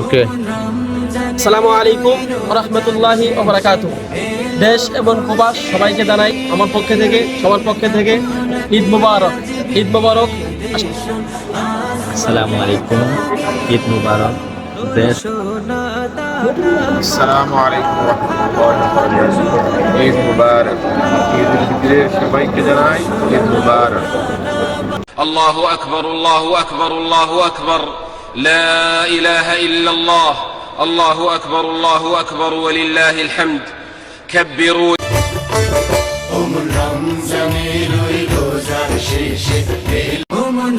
ওকে। আসসালামু আলাইকুম রহমতুল্লাহি ওবরাকাতু দেশ এবং প্রবাস সবাইকে জানাই আমার পক্ষে থেকে সবার পক্ষে থেকে ঈদ মুবারক ঈদ মুবারক। আসসালামু আলাইকুম ঈদ মুবারক দেশ। আসসালামু আলাইকুম ঈদ মুবারক। ঈদ ফিতরের সবাইকে জানাই ঈদ মুবারক। আল্লাহু আকবার আল্লাহু আকবার আল্লাহু আকবার। لا إله إلا الله الله أكبر الله أكبر ولله الحمد كبروا ওমন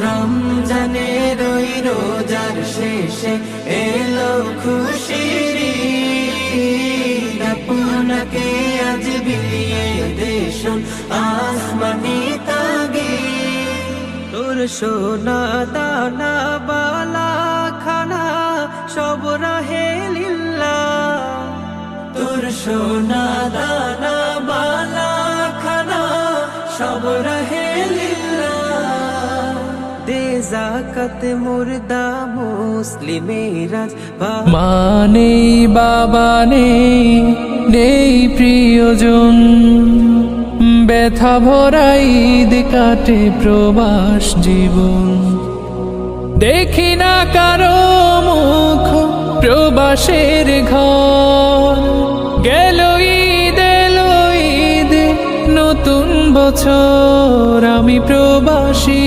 রমজানের ওই রোজার শেষে এলো খুশির ঈদ। আপনাকে আজ বিলিয়ে দেশন আসমানি তাগে তোর সোনা দানা বালা খানা রাহে লিল্লা তোর সোনা দানা বালা খানা, সব রাহে লিল্লা মানে বাবা নেই নেই প্রিয়জন। ব্যথা ভরা ঈদ কাটে প্রবাস জীবন। দেখি না কারও ভালোবাসের ঘর। গেল ঈদ এলো ঈদ নতুন বছর আমি প্রবাসী।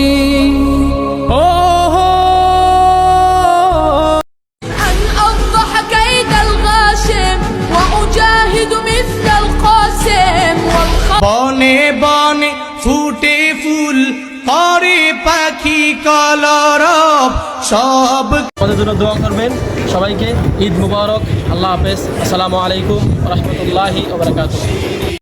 বনে বনে ফুটে ফুল করে পাখি কলরব। সব আমাদের জন্য দোয়া করবেন। সবাইকে ঈদ মুবারক। আল্লাহ হাফেজ। আসসালামু আলাইকুম রহমতুল্লাহি ওবরাকাতু